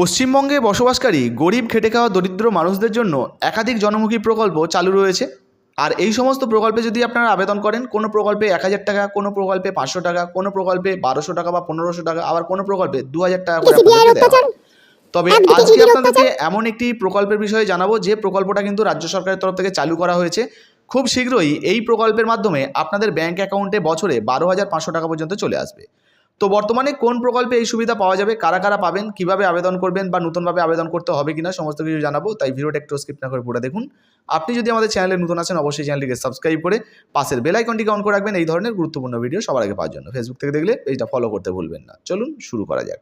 পশ্চিমবঙ্গে বসবাসকারী গরিব খেটে খাওয়া দরিদ্র মানুষদের জন্য একাধিক জনমুখী প্রকল্প চালু রয়েছে। আর এই সমস্ত প্রকল্পে যদি আপনারা আবেদন করেন কোনো প্রকল্পে এক হাজার টাকা কোনো প্রকল্পে পাঁচশো টাকা কোনো প্রকল্পে বারোশো টাকা বা পনেরোশো টাকা আবার কোনো প্রকল্পে দু হাজার টাকা করে আপনাদেরকে দেওয়া তবে আজকে আপনাদেরকে এমন একটি প্রকল্পের বিষয়ে জানাব যে প্রকল্পটা কিন্তু রাজ্য সরকারের তরফ থেকে চালু করা হয়েছে। খুব শীঘ্রই এই প্রকল্পের মাধ্যমে আপনাদের ব্যাংক অ্যাকাউন্টে বছরে বারো হাজার পাঁচশো টাকা পর্যন্ত চলে আসবে। তো বর্তমানে কোন প্রকল্পে এই সুবিধা পাওয়া যাবে, কারা কারা পাবেন, কীভাবে আবেদন করবেন বা নতুনভাবে আবেদন করতে হবে কিনা সমস্ত কিছু জানাব, তাই ভিডিওটা একটু স্কিপ না করে পুরো দেখুন। আপনি যদি আমাদের চ্যানেলে নতুন আছেন, অবশ্যই চ্যানেলটিকে সাবস্ক্রাইব করে পাশের বেল আইকনটিকে অন করে রাখবেন। এই ধরনের গুরুত্বপূর্ণ ভিডিও সবার আগে পাওয়ার জন্য। ফেসবুক থেকে দেখলে এইটা ফলো করতে ভুলবেন না। চলুন শুরু করা যাক।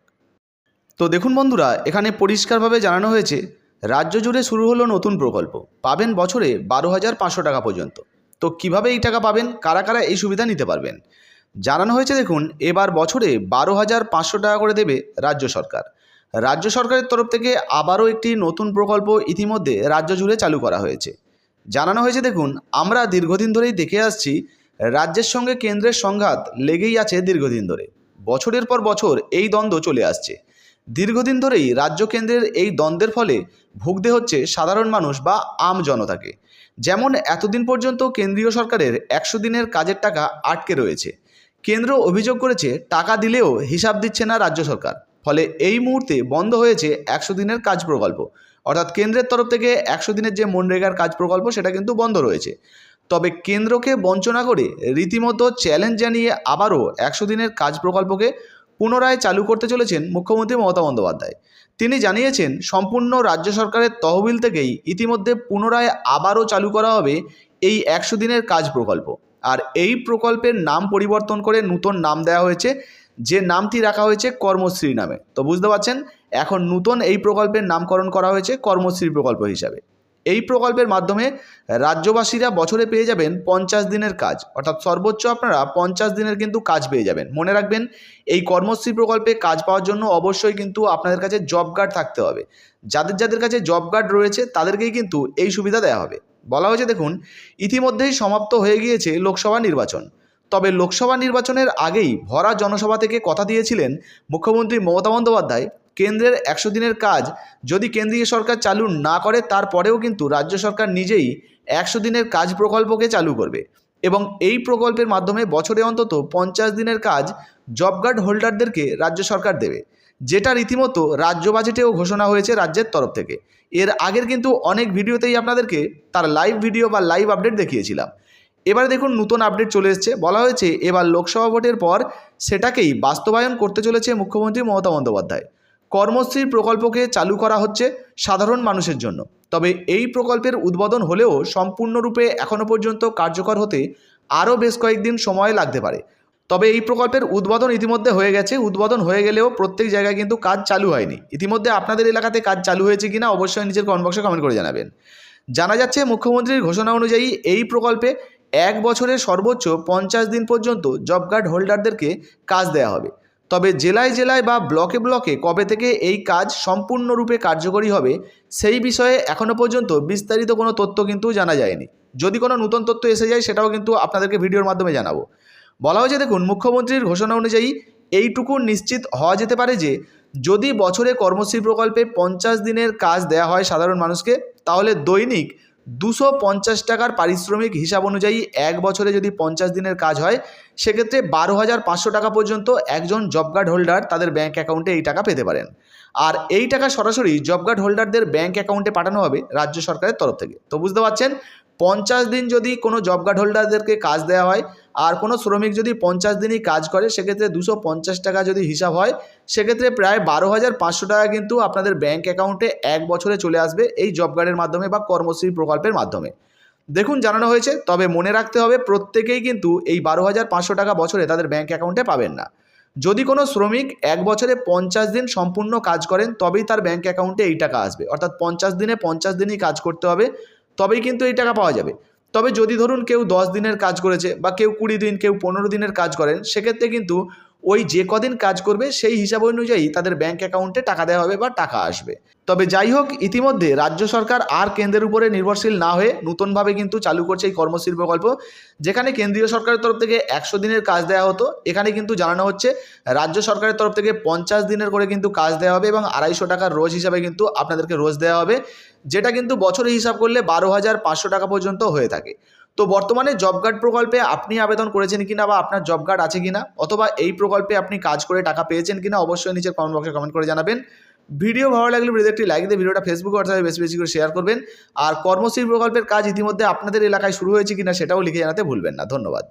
তো দেখুন বন্ধুরা, এখানে পরিষ্কারভাবে জানানো হয়েছে, রাজ্য জুড়ে শুরু হলো নতুন প্রকল্প। পাবেন বছরে বারো হাজার পাঁচশো টাকা পর্যন্ত। তো কীভাবে এই টাকা পাবেন, কারা কারা এই সুবিধা নিতে পারবেন? জানানো হয়েছে দেখুন, এবার বছরে বারো হাজার পাঁচশো টাকা করে দেবে রাজ্য সরকার। রাজ্য সরকারের তরফ থেকে আবারও একটি নতুন প্রকল্প ইতিমধ্যে রাজ্য জুড়ে চালু করা হয়েছে। জানানো হয়েছে দেখুন, আমরা দীর্ঘদিন ধরেই দেখে আসছি, রাজ্যের সঙ্গে কেন্দ্রের সংঘাত লেগেই আছে দীর্ঘদিন ধরে। বছরের পর বছর এই দ্বন্দ্ব চলে আসছে। দীর্ঘদিন ধরেই রাজ্য কেন্দ্রের এই দ্বন্দ্বের ফলে ভুগতে হচ্ছে সাধারণ মানুষ বা আম জনতাকে। যেমন এতদিন পর্যন্ত কেন্দ্রীয় সরকারের একশো দিনের কাজের টাকা আটকে রয়েছে কেন্দ্র অভিযোগ করেছে, টাকা দিলেও হিসাব দিচ্ছে না রাজ্য সরকার। ফলে এই মুহূর্তে বন্ধ হয়েছে একশো দিনের কাজ প্রকল্প। অর্থাৎ কেন্দ্রের তরফ থেকে একশো দিনের যে মনরেগার কাজ প্রকল্প, সেটা কিন্তু বন্ধ রয়েছে। তবে কেন্দ্রকে বঞ্চনা করে রীতিমতো চ্যালেঞ্জ জানিয়ে আবারও একশো দিনের কাজ প্রকল্পকে পুনরায় চালু করতে চলেছেন মুখ্যমন্ত্রী মমতা বন্দ্যোপাধ্যায়। তিনি জানিয়েছেন, সম্পূর্ণ রাজ্য সরকারের তহবিল থেকেই ইতিমধ্যে পুনরায় আবারও চালু করা হবে এই একশো দিনের কাজ প্রকল্প। আর এই প্রকল্পের নাম পরিবর্তন করে নতুন নাম দেওয়া হয়েছে, যে নামটি রাখা হয়েছে কর্মশ্রী নামে। তো বুঝতে পারছেন? এখন নূতন এই প্রকল্পের নামকরণ করা হয়েছে কর্মশ্রী প্রকল্প হিসাবে। এই প্রকল্পের মাধ্যমে রাজ্যবাসীরা বছরে পেয়ে যাবেন পঞ্চাশ দিনের কাজ। অর্থাৎ সর্বোচ্চ আপনারা পঞ্চাশ দিনের কিন্তু কাজ পেয়ে যাবেন। মনে রাখবেন, এই কর্মশ্রী প্রকল্পে কাজ পাওয়ার জন্য অবশ্যই কিন্তু আপনাদের কাছে জব কার্ড থাকতে হবে। যাদের যাদের কাছে জব কার্ড রয়েছে, তাদেরকেই কিন্তু এই সুবিধা দেওয়া হবে। বলা হয়েছে, দেখুন, ইতিমধ্যেই সমাপ্ত হয়ে গিয়েছে লোকসভা নির্বাচন। তবে লোকসভা নির্বাচনের আগেই ভরা জনসভা থেকে কথা দিয়েছিলেন মুখ্যমন্ত্রী মমতা বন্দ্যোপাধ্যায়। কেন্দ্রের একশো দিনের কাজ যদি কেন্দ্রীয় সরকার চালু না করে, তারপরেও কিন্তু রাজ্য সরকার নিজেই একশো দিনের কাজ প্রকল্পকে চালু করবে। এবং এই প্রকল্পের মাধ্যমে বছরে অন্তত পঞ্চাশ দিনের কাজ জব কার্ড হোল্ডারদেরকে রাজ্য সরকার দেবে, যেটা রীতিমতো রাজ্য বাজেটেও ঘোষণা হয়েছে রাজ্যের তরফ থেকে। এর আগের কিন্তু অনেক ভিডিওতেই আপনাদেরকে তার লাইভ ভিডিও বা লাইভ আপডেট দেখিয়েছিলাম। এবারে দেখুন নতুন আপডেট চলে এসছে। বলা হয়েছে, এবার লোকসভা ভোটের পর সেটাকেই বাস্তবায়ন করতে চলেছে মুখ্যমন্ত্রী মমতা বন্দ্যোপাধ্যায়। কর্মশ্রী প্রকল্পকে চালু করা হচ্ছে সাধারণ মানুষের জন্য। তবে এই প্রকল্পের উদ্বোধন হলেও সম্পূর্ণরূপে এখনও পর্যন্ত কার্যকর হতে আরও বেশ কয়েকদিন সময় লাগতে পারে। তবে এই প্রকল্পের উদ্বোধন ইতিমধ্যে হয়ে গেছে। উদ্বোধন হয়ে গেলেও প্রত্যেক জায়গায় কিন্তু কাজ চালু হয়নি। ইতিমধ্যে আপনাদের এলাকাতে কাজ চালু হয়েছে কিনা অবশ্যই নিজের কমেন্ট বক্সে কমেন্ট করে জানাবেন। জানা যাচ্ছে, মুখ্যমন্ত্রীর ঘোষণা অনুযায়ী এই প্রকল্পে এক বছরে সর্বোচ্চ পঞ্চাশ দিন পর্যন্ত জব কার্ড হোল্ডারদেরকে কাজ দেওয়া হবে। তবে জেলায় জেলায় বা ব্লকে ব্লকে কবে থেকে এই কাজ সম্পূর্ণরূপে কার্যকরী হবে, সেই বিষয়ে এখনও পর্যন্ত বিস্তারিত কোনো তথ্য কিন্তু জানা যায়নি। যদি কোনো নতুন তথ্য এসে যায়, সেটাও কিন্তু আপনাদেরকে ভিডিওর মাধ্যমে জানাব। বলা হয়েছে, দেখুন, মুখ্যমন্ত্রীর ঘোষণা অনুযায়ী এইটুকু নিশ্চিত হওয়া যেতে পারে যে, যদি বছরে কর্মশ্রী প্রকল্পে পঞ্চাশ দিনের কাজ দেওয়া হয় সাধারণ মানুষকে, তাহলে দৈনিক দুশো পঞ্চাশ টাকার পারিশ্রমিক হিসাব অনুযায়ী এক বছরে যদি পঞ্চাশ দিনের কাজ হয়, সেক্ষেত্রে বারো হাজার পাঁচশো টাকা পর্যন্ত একজন জব কার্ড হোল্ডার তাদের ব্যাঙ্ক অ্যাকাউন্টে এই টাকা পেতে পারেন। আর এই টাকা সরাসরি জব কার্ড হোল্ডারদের ব্যাঙ্ক অ্যাকাউন্টে পাঠানো হবে রাজ্য সরকারের তরফ থেকে। তো বুঝতে পারছেন পঞ্চাশ দিন যদি কোনো জব কার্ড হোল্ডারদেরকে কাজ দেওয়া হয়, আর কোনো শ্রমিক যদি পঞ্চাশ দিনই কাজ করে, সেক্ষেত্রে দুশো পঞ্চাশ টাকা যদি হিসাব হয়, সেক্ষেত্রে প্রায় বারো হাজার পাঁচশো টাকা কিন্তু আপনাদের ব্যাঙ্ক অ্যাকাউন্টে এক বছরে চলে আসবে এই জব কার্ডের মাধ্যমে বা কর্মশ্রী প্রকল্পের মাধ্যমে। দেখুন, জানানো হয়েছে, তবে মনে রাখতে হবে, প্রত্যেকেই কিন্তু এই বারো হাজার পাঁচশো টাকা বছরে তাদের ব্যাঙ্ক অ্যাকাউন্টে পাবেন না। যদি কোনো শ্রমিক এক বছরে পঞ্চাশ দিন সম্পূর্ণ কাজ করেন, তবেই তার ব্যাঙ্ক অ্যাকাউন্টে এই টাকা আসবে। অর্থাৎ পঞ্চাশ দিনে পঞ্চাশ দিনই কাজ করতে হবে তবেই কিন্তু এই টাকা পাওয়া যাবে। তবে যদি ধরুন কেউ দশ দিনের কাজ করেছে বা কেউ কুড়ি দিন, কেউ পনেরো দিনের কাজ করেন, সেক্ষেত্রে কিন্তু ওই যে কদিন কাজ করবে সেই হিসাব অনুযায়ী তাদের ব্যাংক অ্যাকাউন্টে টাকা দেওয়া হবে বা টাকা আসবে। তবে যাই হোক, ইতিমধ্যে রাজ্য সরকার আর কেন্দ্রের উপরে নির্ভরশীল না হয়ে নতুনভাবে কিন্তু চালু করছে এই কর্মশ্রী প্রকল্প যেখানে কেন্দ্রীয় সরকারের তরফ থেকে একশো দিনের কাজ দেওয়া হতো। এখানে কিন্তু জানানো হচ্ছে, রাজ্য সরকারের তরফ থেকে পঞ্চাশ দিনের করে কিন্তু কাজ দেওয়া হবে এবং আড়াইশো টাকার রোজ হিসাবে কিন্তু আপনাদেরকে রোজ দেওয়া হবে, যেটা কিন্তু বছরে হিসাব করলে বারো হাজার পাঁচশো টাকা পর্যন্ত হয়ে থাকে। তো বর্তমানে জব কার্ড প্রকল্পে আপনি আবেদন করেছেন কিনা বা আপনার জব কার্ড আছে কিনা অথবা এই প্রকল্পে আপনি কাজ করে টাকা পেয়েছেন কিনা অবশ্যই নিচের কমেন্ট বক্সে কমেন্ট করে জানাবেন। ভিডিও ভালো লাগলে ভিডিও একটি লাইক দিয়ে ভিডিওটা ফেসবুক হোয়াটসঅ্যাপে বেশি বেশি করে শেয়ার করবেন। আর কর্মশ্রী প্রকল্পের কাজ ইতিমধ্যে আপনাদের এলাকায় শুরু হয়েছে কিনা সেটাও লিখে জানাতে ভুলবেন না। ধন্যবাদ।